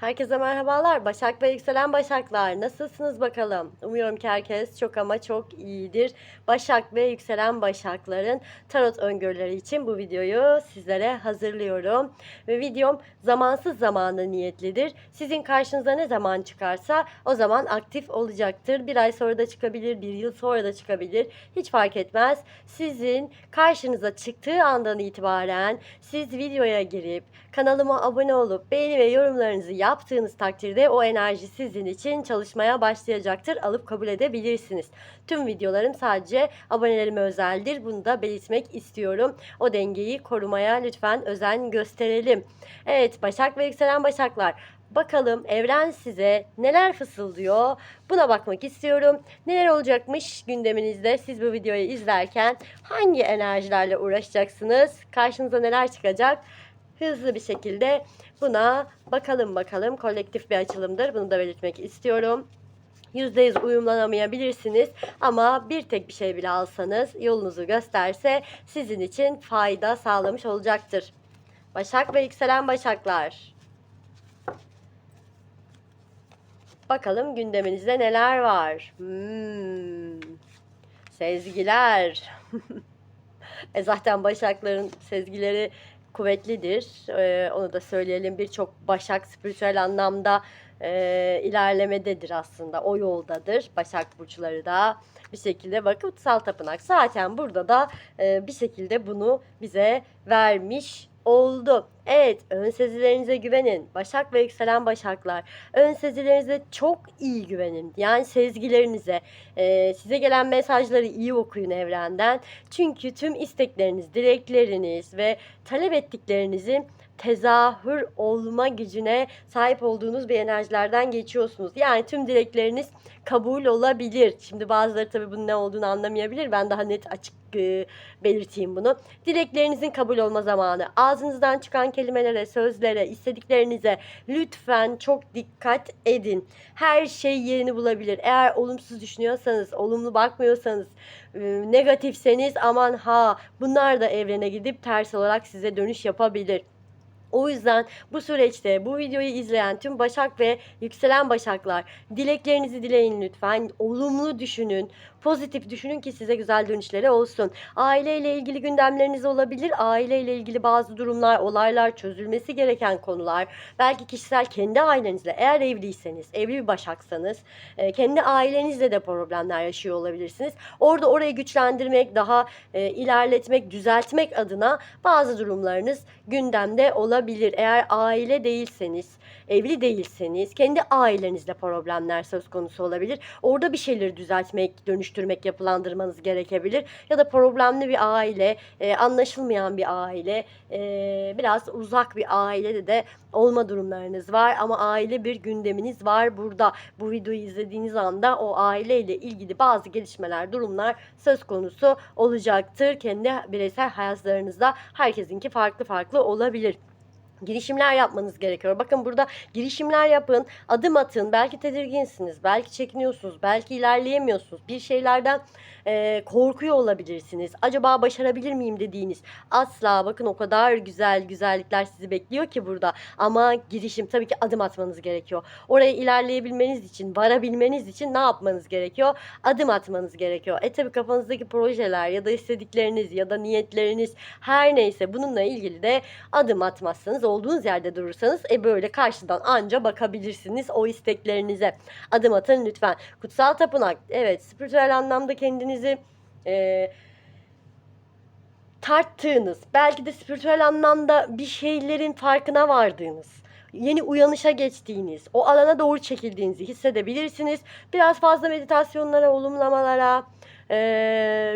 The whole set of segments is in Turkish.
Herkese merhabalar. Başak ve yükselen Başaklar. Nasılsınız bakalım? Umuyorum ki herkes çok ama çok iyidir. Başak ve yükselen Başakların tarot öngörüleri için bu videoyu sizlere hazırlıyorum. Ve videom zamansız zamanı niyetlidir. Sizin karşınıza ne zaman çıkarsa o zaman aktif olacaktır. Bir ay sonra da çıkabilir, bir yıl sonra da çıkabilir. Hiç fark etmez. Sizin karşınıza çıktığı andan itibaren siz videoya girip kanalıma abone olup beğeni ve yorumlarınızı yaptığınız takdirde o enerji sizin için çalışmaya başlayacaktır. Alıp kabul edebilirsiniz. Tüm videolarım sadece abonelerime özeldir. Bunu da belirtmek istiyorum. O dengeyi korumaya lütfen özen gösterelim. Evet Başak ve yükselen Başaklar. Bakalım evren size neler fısıldıyor? Buna bakmak istiyorum. Neler olacakmış gündeminizde siz bu videoyu izlerken hangi enerjilerle uğraşacaksınız? Karşınıza neler çıkacak? Hızlı bir şekilde buna bakalım bakalım. Kolektif bir açılımdır. Bunu da belirtmek istiyorum. %100 uyumlanamayabilirsiniz ama bir tek bir şey bile alsanız yolunuzu gösterse sizin için fayda sağlamış olacaktır. Başak ve yükselen başaklar. Bakalım gündeminizde neler var? Hmm, sezgiler. e zaten başakların sezgileri kuvvetlidir. Ee, onu da söyleyelim. Birçok başak spiritüel anlamda e, ilerlemededir aslında. O yoldadır. Başak burçları da bir şekilde bak kutsal tapınak. Zaten burada da e, bir şekilde bunu bize vermiş oldu. Evet, ön sezilerinize güvenin. Başak ve yükselen başaklar. Ön sezilerinize çok iyi güvenin. Yani sezgilerinize. Ee, size gelen mesajları iyi okuyun evrenden. Çünkü tüm istekleriniz, dilekleriniz ve talep ettiklerinizin tezahür olma gücüne sahip olduğunuz bir enerjilerden geçiyorsunuz. Yani tüm dilekleriniz kabul olabilir. Şimdi bazıları tabii bunun ne olduğunu anlamayabilir. Ben daha net açık e, belirteyim bunu. Dileklerinizin kabul olma zamanı. Ağzınızdan çıkan kelimelere, sözlere, istediklerinize lütfen çok dikkat edin. Her şey yerini bulabilir. Eğer olumsuz düşünüyorsanız, olumlu bakmıyorsanız, e, negatifseniz aman ha bunlar da evrene gidip ters olarak size dönüş yapabilir. O yüzden bu süreçte bu videoyu izleyen tüm Başak ve yükselen Başaklar dileklerinizi dileyin lütfen. Olumlu düşünün, pozitif düşünün ki size güzel dönüşleri olsun. Aileyle ilgili gündemleriniz olabilir. Aileyle ilgili bazı durumlar, olaylar, çözülmesi gereken konular. Belki kişisel kendi ailenizle eğer evliyseniz, evli bir başaksanız e, kendi ailenizle de problemler yaşıyor olabilirsiniz. Orada orayı güçlendirmek, daha e, ilerletmek, düzeltmek adına bazı durumlarınız gündemde olabilir. Eğer aile değilseniz, evli değilseniz kendi ailenizle problemler söz konusu olabilir. Orada bir şeyleri düzeltmek, dönüştürmek, yapılandırmanız gerekebilir. Ya da problemli bir aile, e, anlaşılmayan bir aile, e, biraz uzak bir ailede de olma durumlarınız var. Ama aile bir gündeminiz var burada. Bu videoyu izlediğiniz anda o aileyle ilgili bazı gelişmeler, durumlar söz konusu olacaktır. Kendi bireysel hayatlarınızda herkesinki farklı farklı olabilir girişimler yapmanız gerekiyor. Bakın burada girişimler yapın, adım atın. Belki tedirginsiniz, belki çekiniyorsunuz, belki ilerleyemiyorsunuz. Bir şeylerden e, korkuyor olabilirsiniz. Acaba başarabilir miyim dediğiniz. Asla bakın o kadar güzel güzellikler sizi bekliyor ki burada. Ama girişim tabii ki adım atmanız gerekiyor. Oraya ilerleyebilmeniz için, varabilmeniz için ne yapmanız gerekiyor? Adım atmanız gerekiyor. E tabii kafanızdaki projeler ya da istedikleriniz ya da niyetleriniz her neyse bununla ilgili de adım atmazsanız olduğunuz yerde durursanız e böyle karşıdan anca bakabilirsiniz o isteklerinize. Adım atın lütfen. Kutsal tapınak evet spiritüel anlamda kendinizi e, tarttığınız belki de spiritüel anlamda bir şeylerin farkına vardığınız yeni uyanışa geçtiğiniz, o alana doğru çekildiğinizi hissedebilirsiniz. Biraz fazla meditasyonlara, olumlamalara, e,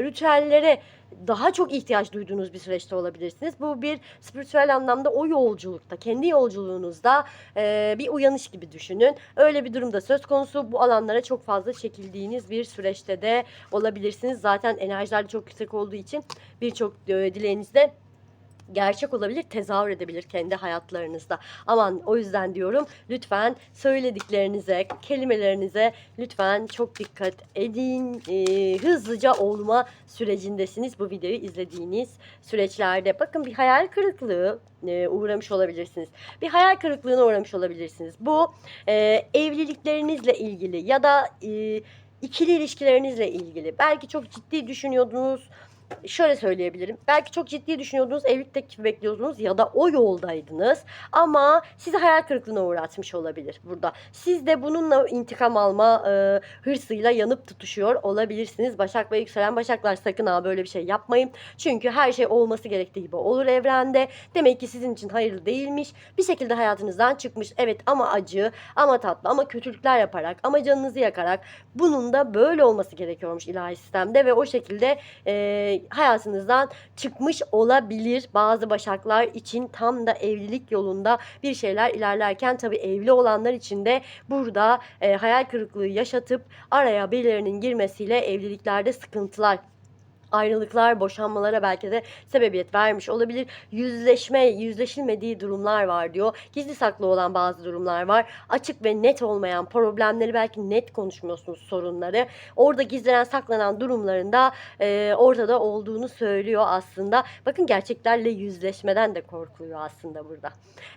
ritüellere daha çok ihtiyaç duyduğunuz bir süreçte olabilirsiniz. Bu bir spiritüel anlamda o yolculukta, kendi yolculuğunuzda e, bir uyanış gibi düşünün. Öyle bir durumda söz konusu bu alanlara çok fazla çekildiğiniz bir süreçte de olabilirsiniz. Zaten enerjiler çok yüksek olduğu için birçok e, dileğinizde gerçek olabilir, tezahür edebilir kendi hayatlarınızda. Aman o yüzden diyorum lütfen söylediklerinize, kelimelerinize lütfen çok dikkat edin. Ee, hızlıca olma sürecindesiniz bu videoyu izlediğiniz süreçlerde. Bakın bir hayal kırıklığı e, uğramış olabilirsiniz. Bir hayal kırıklığına uğramış olabilirsiniz. Bu e, evliliklerinizle ilgili ya da e, ikili ilişkilerinizle ilgili. Belki çok ciddi düşünüyordunuz şöyle söyleyebilirim. Belki çok ciddi düşünüyordunuz, evlilik teklifi bekliyordunuz ya da o yoldaydınız. Ama sizi hayal kırıklığına uğratmış olabilir burada. Siz de bununla intikam alma e, hırsıyla yanıp tutuşuyor olabilirsiniz. Başak ve yükselen Başaklar sakın ha böyle bir şey yapmayın. Çünkü her şey olması gerektiği gibi olur evrende. Demek ki sizin için hayırlı değilmiş. Bir şekilde hayatınızdan çıkmış. Evet ama acı, ama tatlı, ama kötülükler yaparak, ama canınızı yakarak bunun da böyle olması gerekiyormuş ilahi sistemde ve o şekilde e, hayatınızdan çıkmış olabilir. Bazı başaklar için tam da evlilik yolunda bir şeyler ilerlerken tabii evli olanlar için de burada e, hayal kırıklığı yaşatıp araya birilerinin girmesiyle evliliklerde sıkıntılar ayrılıklar, boşanmalara belki de sebebiyet vermiş olabilir. Yüzleşme, yüzleşilmediği durumlar var diyor. Gizli saklı olan bazı durumlar var. Açık ve net olmayan problemleri belki net konuşmuyorsunuz sorunları. Orada gizlenen, saklanan durumlarında e, ortada olduğunu söylüyor aslında. Bakın gerçeklerle yüzleşmeden de korkuluyor aslında burada.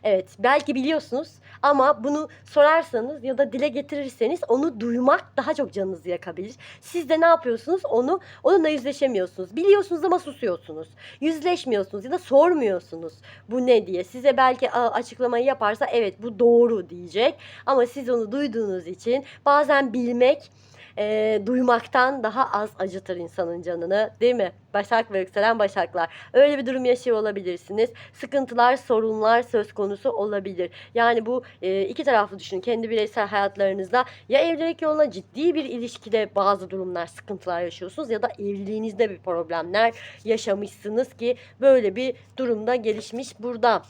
Evet, belki biliyorsunuz ama bunu sorarsanız ya da dile getirirseniz onu duymak daha çok canınızı yakabilir. Siz de ne yapıyorsunuz? Onu onunla yüzleşemiyorsunuz. Biliyorsunuz ama susuyorsunuz. Yüzleşmiyorsunuz ya da sormuyorsunuz. Bu ne diye. Size belki "Aa, açıklamayı yaparsa evet bu doğru diyecek. Ama siz onu duyduğunuz için bazen bilmek e, duymaktan daha az acıtır insanın canını değil mi? Başak ve yükselen başaklar. Öyle bir durum yaşıyor olabilirsiniz. Sıkıntılar, sorunlar söz konusu olabilir. Yani bu e, iki taraflı düşünün. Kendi bireysel hayatlarınızda ya evlilik yoluna ciddi bir ilişkide bazı durumlar, sıkıntılar yaşıyorsunuz ya da evliliğinizde bir problemler yaşamışsınız ki böyle bir durumda gelişmiş burada.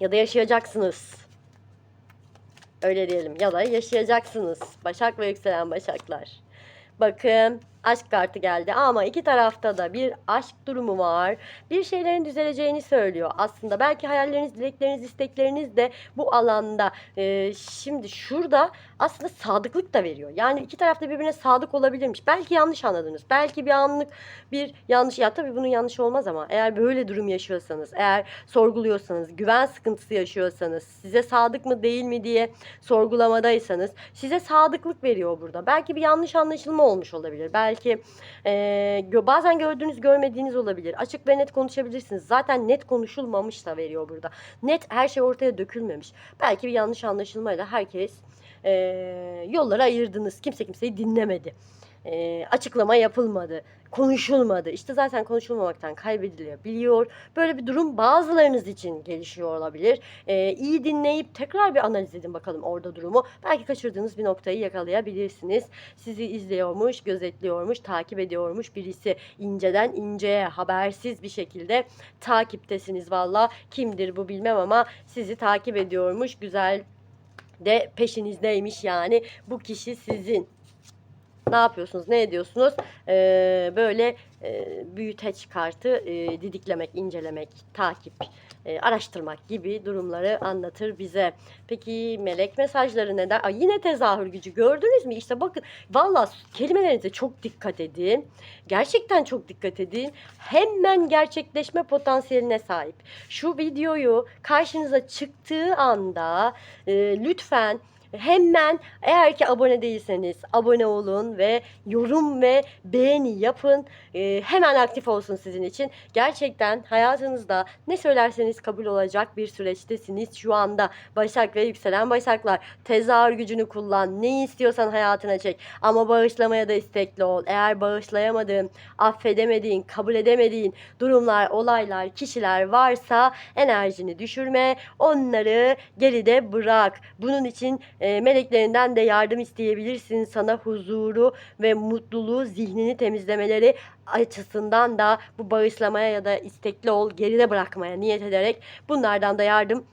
Ya da yaşayacaksınız. Öyle diyelim. Ya da yaşayacaksınız. Başak ve yükselen başaklar. Bakın aşk kartı geldi ama iki tarafta da bir aşk durumu var. Bir şeylerin düzeleceğini söylüyor. Aslında belki hayalleriniz, dilekleriniz, istekleriniz de bu alanda. Ee, şimdi şurada aslında sadıklık da veriyor. Yani iki tarafta birbirine sadık olabilirmiş. Belki yanlış anladınız. Belki bir anlık bir yanlış. Ya tabii bunun yanlış olmaz ama eğer böyle durum yaşıyorsanız, eğer sorguluyorsanız, güven sıkıntısı yaşıyorsanız, size sadık mı değil mi diye sorgulamadaysanız size sadıklık veriyor burada. Belki bir yanlış anlaşılma olmuş olabilir. Belki e, bazen gördüğünüz görmediğiniz olabilir. Açık ve net konuşabilirsiniz. Zaten net konuşulmamış da veriyor burada. Net her şey ortaya dökülmemiş. Belki bir yanlış anlaşılmayla herkes e, yolları ayırdınız. Kimse kimseyi dinlemedi. E, açıklama yapılmadı. Konuşulmadı. İşte zaten konuşulmamaktan kaybediliyor. Biliyor. Böyle bir durum bazılarınız için gelişiyor olabilir. E, iyi dinleyip tekrar bir analiz edin bakalım orada durumu. Belki kaçırdığınız bir noktayı yakalayabilirsiniz. Sizi izliyormuş, gözetliyormuş, takip ediyormuş birisi. inceden inceye habersiz bir şekilde takiptesiniz valla. Kimdir bu bilmem ama sizi takip ediyormuş. Güzel de peşinizdeymiş yani. Bu kişi sizin. Ne yapıyorsunuz? Ne ediyorsunuz? Ee, böyle e, büyüteç kartı e, didiklemek, incelemek, takip, e, araştırmak gibi durumları anlatır bize. Peki melek mesajları neden? Ay, yine tezahür gücü gördünüz mü? İşte bakın valla kelimelerinize çok dikkat edin. Gerçekten çok dikkat edin. Hemen gerçekleşme potansiyeline sahip. Şu videoyu karşınıza çıktığı anda e, lütfen Hemen eğer ki abone değilseniz abone olun ve yorum ve beğeni yapın. Ee, hemen aktif olsun sizin için. Gerçekten hayatınızda ne söylerseniz kabul olacak bir süreçtesiniz şu anda. Başak ve yükselen Başaklar tezahür gücünü kullan. Ne istiyorsan hayatına çek. Ama bağışlamaya da istekli ol. Eğer bağışlayamadığın, affedemediğin, kabul edemediğin durumlar, olaylar, kişiler varsa enerjini düşürme. Onları geride bırak. Bunun için e, meleklerinden de yardım isteyebilirsin. Sana huzuru ve mutluluğu, zihnini temizlemeleri açısından da bu bağışlamaya ya da istekli ol, geride bırakmaya niyet ederek bunlardan da yardım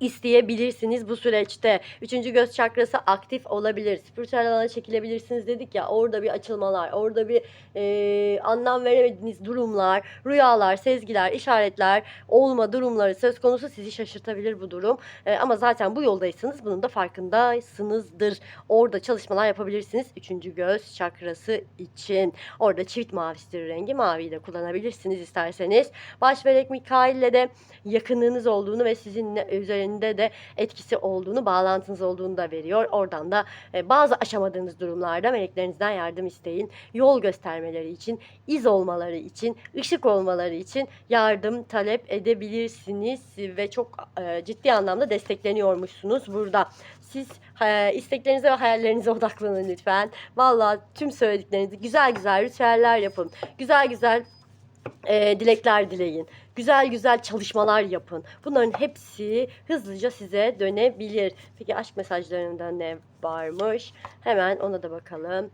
isteyebilirsiniz bu süreçte. Üçüncü göz çakrası aktif olabilir. Spiritüel alana çekilebilirsiniz dedik ya. Orada bir açılmalar, orada bir e, anlam veremediğiniz durumlar, rüyalar, sezgiler, işaretler olma durumları söz konusu sizi şaşırtabilir bu durum. E, ama zaten bu yoldaysanız bunun da farkındaysınızdır. Orada çalışmalar yapabilirsiniz. Üçüncü göz çakrası için. Orada çift mavisidir rengi. Maviyi de kullanabilirsiniz isterseniz. Baş melek Mikail ile de yakınlığınız olduğunu ve sizinle üzerinde de etkisi olduğunu, bağlantınız olduğunu da veriyor. Oradan da e, bazı aşamadığınız durumlarda meleklerinizden yardım isteyin. Yol göstermeleri için, iz olmaları için, ışık olmaları için yardım talep edebilirsiniz ve çok e, ciddi anlamda destekleniyormuşsunuz burada. Siz e, isteklerinize ve hayallerinize odaklanın lütfen. Vallahi tüm söylediklerinizi güzel güzel ritüeller yapın. Güzel güzel e, dilekler dileyin. Güzel güzel çalışmalar yapın. Bunların hepsi hızlıca size dönebilir. Peki aşk mesajlarında ne varmış? Hemen ona da bakalım.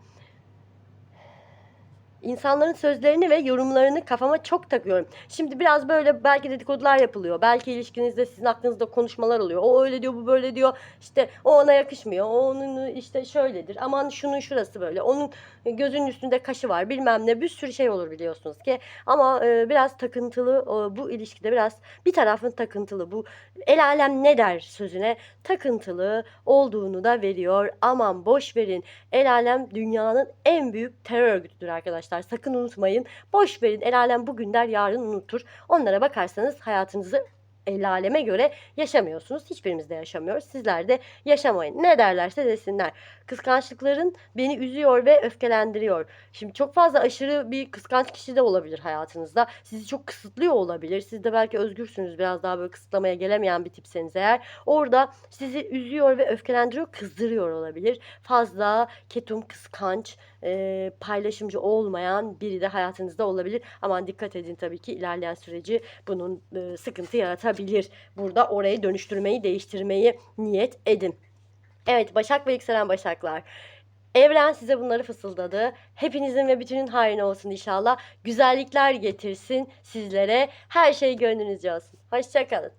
İnsanların sözlerini ve yorumlarını kafama çok takıyorum. Şimdi biraz böyle belki dedikodular yapılıyor. Belki ilişkinizde sizin aklınızda konuşmalar oluyor. O öyle diyor, bu böyle diyor. İşte o ona yakışmıyor. O onun işte şöyledir. Aman şunun şurası böyle. Onun gözünün üstünde kaşı var. Bilmem ne. Bir sürü şey olur biliyorsunuz ki. Ama e, biraz takıntılı e, bu ilişkide biraz bir tarafın takıntılı. Bu el alem ne der sözüne takıntılı olduğunu da veriyor. Aman boş verin. El alem dünyanın en büyük terör örgütüdür arkadaşlar. Sakın unutmayın. Boş verin. El alem bugün der yarın unutur. Onlara bakarsanız hayatınızı el aleme göre yaşamıyorsunuz. Hiçbirimiz de yaşamıyoruz. Sizler de yaşamayın. Ne derlerse desinler. Kıskançlıkların beni üzüyor ve öfkelendiriyor. Şimdi çok fazla aşırı bir kıskanç kişi de olabilir hayatınızda. Sizi çok kısıtlıyor olabilir. Siz de belki özgürsünüz. Biraz daha böyle kısıtlamaya gelemeyen bir tipseniz eğer. Orada sizi üzüyor ve öfkelendiriyor, kızdırıyor olabilir. Fazla ketum, kıskanç, e, paylaşımcı olmayan biri de hayatınızda olabilir. Aman dikkat edin tabii ki ilerleyen süreci bunun e, sıkıntı yaratabilir. Burada orayı dönüştürmeyi, değiştirmeyi niyet edin. Evet Başak ve yükselen Başaklar. Evren size bunları fısıldadı. Hepinizin ve bütünün hayrına olsun inşallah. Güzellikler getirsin sizlere. Her şey gönlünüzce olsun. Hoşçakalın.